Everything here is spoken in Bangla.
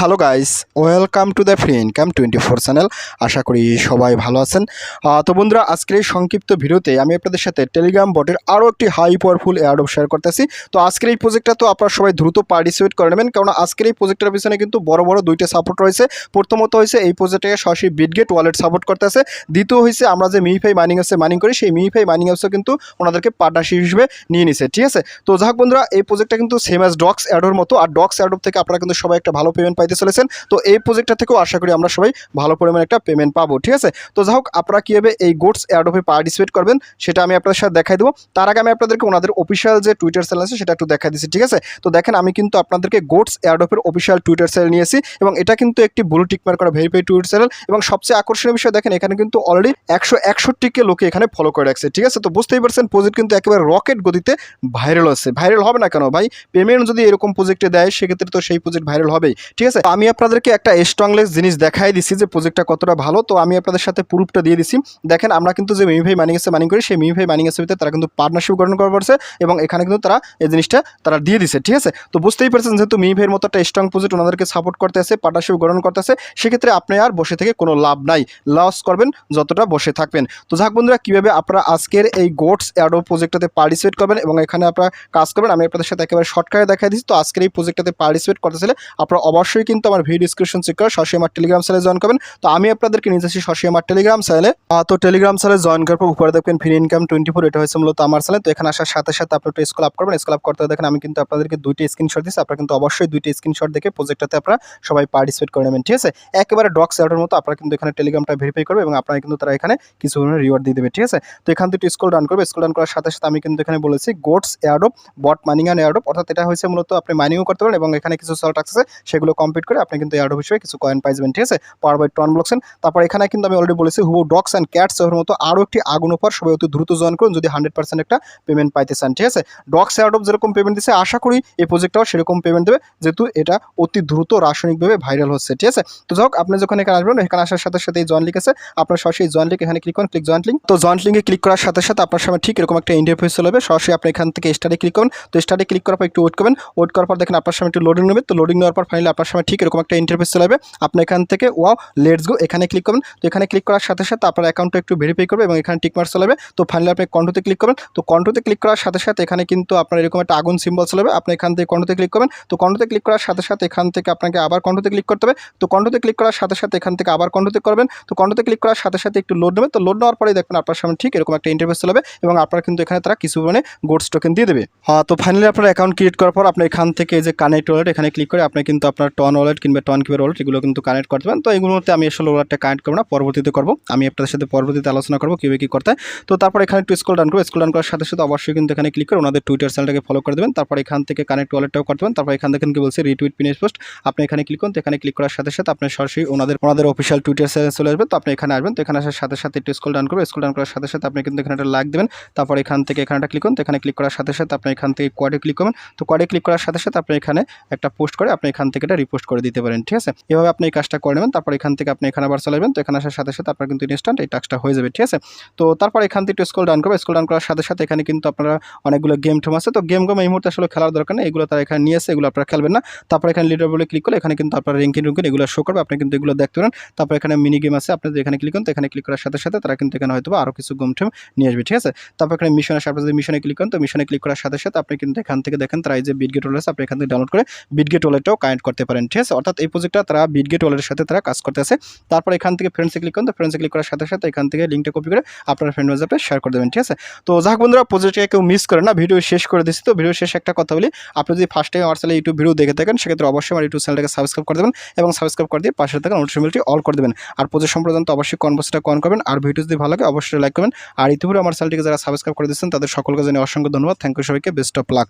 Hello guys welcome to the free income twenty four channel আশা করি সবাই ভালো আছেন। তো বন্ধুরা, আজকের এই সংক্ষিপ্ত ভিডিওতে আমি আপনাদের সাথে টেলিগ্রাম বটের আরও একটি হাই পাওয়ারফুল এয়ারডপ শেয়ার করতেছি। তো আজকের এই প্রজেক্টটা তো আপনারা সবাই দ্রুত পার্টিসিপেট করে নেবেন কারণ আজকের এই প্রজেক্টের পিছনে কিন্তু বড় বড় দুইটা সাপোর্ট রয়েছে। প্রথমত হয়েছে এই প্রজেক্টে সরাসরি বিটগেট ওয়ালেট সাপোর্ট করতেছে। দ্বিতীয় হয়েছে আমরা যে মিফাই মাইনিং অ্যাপসে মাইনিং করি, সেই মিফাই মাইনিং অ্যাপসও কিন্তু ওনাদেরকে পার্টনারশিপ হিসেবে নিয়ে নিছে, ঠিক আছে? তো যাক বন্ধুরা, এই প্রজেক্টটা কিন্তু সেম অ্যাজ ডক্স অ্যাডোর মতো। আর ডক্স অ্যাডোর থেকে আপনারা কিন্তু সবাই একটা ভালো পেমেন্ট পাইতে চলেছেন। তো এই প্রজেক্টটা থেকেও আশা করি আমরা সবাই ভালো পরিমাণে একটা পেমেন্ট পাবো, ঠিক আছে? তো যাই হোক, আপনারা কীভাবে এই গোডস অ্যাডোপে পার্টিসিপেট করবেন সেটা আমি আপনাদের সাথে দেখাই দেবো। তার আগে আমি আপনাদেরকে ওনাদের অফিসিয়াল যে টুইটার চ্যানেল আছে সেটা একটু দেখাই দিচ্ছি, ঠিক আছে? তো দেখেন, আমি কিন্তু আপনাদেরকে গোডস অ্যাডোপের অফিসিয়াল টুইটার চ্যানেল নিয়েছি এবং এটা কিন্তু একটি ব্লু টিকমার করা ভেরিফাই টুইটার চ্যানেল এবং সবচেয়ে আকর্ষণীয় বিষয় দেখেন, এখানে কিন্তু অলরেডি একশো একষট্টিকে লোকে এখানে ফলো করে রাখছে, ঠিক আছে? তো বুঝতেই পারছেন প্রজেক্ট কিন্তু একেবারে রকেট গতিতে ভাইরাল হচ্ছে। ভাইরাল হবে না কেন? ভাই পেমেন্ট যদি এরকম প্রজেক্টে দেয়, সেক্ষেত্রে তো সেই প্রজেক্ট ভাইরাল হবেই, ঠিক আছে? তো আমি আপনাদেরকে একটা স্ট্রংলেস জিনিস দেখাই দিছি যে প্রজেক্টটা কতটা ভালো। তো আমি আপনাদের সাথে প্রুফটা দিয়ে দিছি। দেখেন, আমরা কিন্তু যে মিমিফাই মাইনিং এসে মাইনিং করি, সেই মিমিফাই মাইনিং এসে ভিতরে তারা কিন্তু পার্টনারশিপ গঠন করা পড়ছে এবং এখানে কিন্তু তারা এই জিনিসটা তারা দিয়ে দিছে, ঠিক আছে? তো বুঝতেই পারছেন যেহেতু মিমিফাইয়ের মতো একটা স্ট্রং প্রজেক্ট ওনাদেরকে সাপোর্ট করতে আছে পার্টনারশিপ গঠন করতে আছে, সেক্ষেত্রে আপনি আর বসে থেকে কোনো লাভ নাই। লস করবেন যতটা বসে থাকবেন। তো যাক বন্ধুরা, কীভাবে আপনারা আজকের এই গোটস অ্যাডো প্রজেক্টটাতে পার্টিসিপেট করবেন এবং এখানে আপনারা কাজ করবেন, আমি আপনাদের সাথে একেবারে শর্টকাটে দেখাই দিচ্ছি। তো আজকের এই প্রজেক্টটাতে পার্টিসিপেট করতে চাইলে আপনারা অবশ্যই কিন্তু আমার ভিডিও ডিসক্রিপশন চেক করে সরাসরি আমার টেলিগ্রাম চ্যানেলে জয়েন করবেন। তো আমি আপনাদেরকে নিয়ে যাচ্ছি সরাসরি আমার টেলিগ্রাম চ্যানেলে তো টেলিগ্রাম চ্যানেলে জয়েন করার পর উপরে দেখবেন ফ্রি ইনকাম টোয়েন্টি ফোর এটা হচ্ছে মূলত আমার চ্যানেল তো এখানে আসার সাথে সাথে আপনি একটু স্কুল আপ করবেন। স্কুল আপ করতে দেখেন আমি কিন্তু আপনাদেরকে দুইটি স্ক্রিনশট দিচ্ছি আপনারা কিন্তু অবশ্যই দুইটি স্ক্রিনশট দেখে প্রজেক্টটাতে আপনারা সবাই পার্টিসিপেট করে নেবেন, ঠিক আছে? একেবারে ডক সেটার মতো আপনারা কিন্তু এখানে টেলিগ্রামটা ভেরিফাই করবে এবং আপনারা কিন্তু তারা এখানে কিছু রিওয়ার্ড দিয়ে দেবে, ঠিক আছে? তো এখান থেকে স্কুল ডান করবে। স্কুল ডান করার সাথে সাথে আমি কিন্তু এখানে বলেছি goat's airdrop bot mining and airdrop অর্থাৎ এটা হয়েছে মূলত আপনি মাইনিংও করতে পারেন এবং এখানে কিছু সল্ট আছে, সেগুলো কমপ্লিট করে আপনি কিন্তু এয়ারডপ হিসেবে কিছু কয়েন পাইবেন ঠিক আছে? পাওয়ার বাই টন ব্লকসেন তারপর এখানে কিন্তু আমি অলরেডি বলেছি হুবু ডক্স অ্যান্ড ক্যাটস এর মতো আরও একটি আগুন উপর সবাই অতি দ্রুত জয়েন করুন যদি হান্ড্রেড পার্সেন্ট একটা পেমেন্ট পাইতে চান, ঠিক আছে? ডক্স এয়ারডপ যেরকম পেমেন্ট দিচ্ছে আশা করি এই প্রজেক্টটাও সেরকম পেমেন্ট দেবে, যেহেতু এটা অতি দ্রুত রাসায়নিকভাবে ভাইরাল হচ্ছে, ঠিক আছে? তো যাই হোক, আপনি যখন এখানে আসবেন, এখানে আসার সাথে সাথে এই জয়েন লিঙ্ক আছে। আপনার সরাসরি জয়েন লিঙ্ক এখানে ক্লিক করুন ক্লিক জয়েন্ট লিঙ্ক তো জয়েন্ট লিঙ্কে ক্লিক করার সাথে সাথে আপনার সামনে ঠিক এরকম একটা ইন্টারফেস চলে যাবে সরাসরি আপনি এখান থেকে স্টার্টে ক্লিক করুন। তো স্টার্টে ক্লিক করার পর একটু ওয়েট করবেন। ওয়েট করার পর দেখেন আপনার সামনে একটু লোডিং নেবে। তো লোডিং নেওয়ার পর ফাইনালি আপনার সামনে ঠিক এরকম একটা ইন্টারফেস চলে যাবে আপনি এখান থেকে ওয়াও লেটস গো এখানে ক্লিক করবেন। তো এখানে ক্লিক করার সাথে সাথে আপনার অ্যাকাউন্টটা একটু ভেরিফাই করবে এবং এখানে টিকমার্ক চলে যাবে তো ফাইনালি আপনি কন্ট্রোতে ক্লিক করবেন। তো কন্ট্রোতে ক্লিক করার সাথে সাথে এখানে কিন্তু আপনার এরকম একটা আগুন সিম্বল চলে যাবে আপনি এখান থেকে কন্ট্রোতে ক্লিক করবেন। তো কন্ট্রোতে ক্লিক করার সাথে সাথে এখান থেকে আপনাকে আবার কন্ট্রোতে ক্লিক করতে হবে। তো কন্ট্রোতে ক্লিক করার সাথে সাথে এখান থেকে আবার কন্ট্রোতে করবেন। তো কন্ট্রোতে ক্লিক করার সাথে সাথে একটু লোড নেবে তো লোড নেওয়ার পরেই দেখবেন আপনার সামনে ঠিক এরকম একটা ইন্টারফেস চলে যাবে এবং আপনার কিন্তু এখানে তারা কিছু মানে গোডস টোকেন দিয়ে দেবে। হ্যাঁ তো ফাইনালি আপনার অ্যাকাউন্ট ক্রিয়েট করার পর আপনি এখান থেকে যে কানেক্ট ওয়ালেট এখানে ক্লিক করে আপনি কিন্তু আপনার টন ওয়ালেট কিংবা টন কিপের ওয়ালেট এগুলো কিন্তু কানেক্ট করতে পারেন। তো এগুলোর মধ্যে আমি আসলে ওয়ালেটটা কানেক্ট করব না, পরবর্তীতে করব। আমি আপনাদের সাথে পরবর্তীতে আলোচনা করব কীভাবে কী করতে তো তারপর এখানে একটু স্কুল ডান করব। স্কুল ডান করার সাথে সাথে অবশ্যই কিন্তু এখানে ক্লিক করে ওনাদের টুইটার চ্যানেলটাকে ফলো করে দেবেন। তারপর এখান থেকে কানেক্ট ওয়ালেটটাও করতে পারেন। তারপর এখান থেকে কি বলছে? রিটুইট পিনেজ পোস্ট আপনি এখানে ক্লিক করুন। তো এখানে ক্লিক করার সাথে সাথে আপনি সরাসরি ওনাদের ওনাদের অফিসিয়াল টুইটার চ্যানেল চলে আসবে তো আপনি এখানে আসবেন। তো এখানে আসার সাথে সাথে একটু স্কুল ডান করবে স্কুল ডান করার সাথে সাথে আপনি কিন্তু এখানে একটা লাইক দেবেন। তারপর এখান থেকে এখানে একটা ক্লিক করুন। তো এখানে ক্লিক করার সাথে সাথে আপনি এখান থেকে কোয়াডে ক্লিক করবেন। তো কোয়াডে ক্লিক করার সাথে সাথে আপনি এখানে একটা পোস্ট করে আপনি এখান থেকে এটা রিপোস্ট করে দিতে পারেন, ঠিক আছে? এভাবে আপনি এই কাজটা করে নেবেন, তারপর এখান থেকে আপনি এখানে আবার চলে যাবেন তো এখানে আসার সাথে সাথে আপনার কিন্তু ইনস্ট্যান্ট এই টাস্কটা হয়ে যাবে, ঠিক আছে? তো তারপর এখান থেকে একটু স্কুল ডান করবে স্কুল ডান করার সাথে সাথে এখানে কিন্তু আপনারা অনেকগুলো গেম ঠেম আছে, তো গেম গেম এই মুহূর্তে আসলে খেলার দরকার নেই, এগুলো তারা এখানে নিয়ে এসে এগুলো আপনারা খেলবেন না। তারপর এখানে লিডার বলে ক্লিক করলে এখানে কিন্তু আপনার র্যাঙ্কিং রুঙ্কিং এগুলো শো করবে, আপনি কিন্তু এগুলো দেখতে পারেন। তারপর এখানে মিনি গেম আছে, আপনি এখানে ক্লিক করেন, তো এখানে ক্লিক করার সাথে সাথে তারা কিন্তু এখানে হয়তো আরও কিছু গেম ঠেম নিয়ে আসবে, ঠিক আছে? তারপর এখানে মিশন আসে আপনি যদি মিশনে ক্লিক করেন, তো মিশনে ক্লিক করার সাথে সাথে আপনি কিন্তু এখান থেকে দেখেন, তারা এই যে বিটগেট ওয়ালেট আছে, আপনি এখান থেকে ডাউনলোড করে বিট বিটগেট ওয়ালেটটাও কানেক্ট করতে পারেন ঠিক আছে অর্থাৎ এই প্রজেক্টটা তারা বিটগেট ওয়ালেটের সাথে তারা কাজ করতে আছে তারপর এখান থেকে ফ্রেন্ডসে ক্লিক করেন, তো ফ্রেন্ডসে ক্লিক করার সাথে সাথে এখান থেকে লিঙ্কটা কপি করে আপনার ফ্রেন্ড হোয়াটসঅ্যাপে শেয়ার করে দেবেন, ঠিক আছে? তো যাক বন্ধুরা প্রজেক্টকে কেউ মিস করে না ভিডিও শেষ করে দিচ্ছি তো। ভিডিও শেষে একটা কথা বলি, আপনি যদি ফার্স্ট টাইম আমার চ্যানেলে ইউটিউব ভিডিও দেখে থাকেন, সেক্ষেত্রে অবশ্যই আমার ইউটিউব চ্যানেলটাকে সাবস্ক্রাইব করে দেবেন এবং সাবস্ক্রাইব করে দিয়ে পাশে থাকা নোটিফিকেশনটি অল করে দেবেন। আর প্রজেক্ট সম্প্রদান তো অবশ্যই কনভার্সটা কন করবেন, আর ভিডিও যদি ভালো লাগে অবশ্যই লাইক করবেন। আর ইতিপূর্বে আমার চ্যানেলটিকে যারা সাবস্ক্রাইব করে দিচ্ছেন তাদের সকলকে জানিয়ে অসংখ্য ধন্যবাদ। থ্যাংক ইউ সবাইকে বেস্ট অফ লাক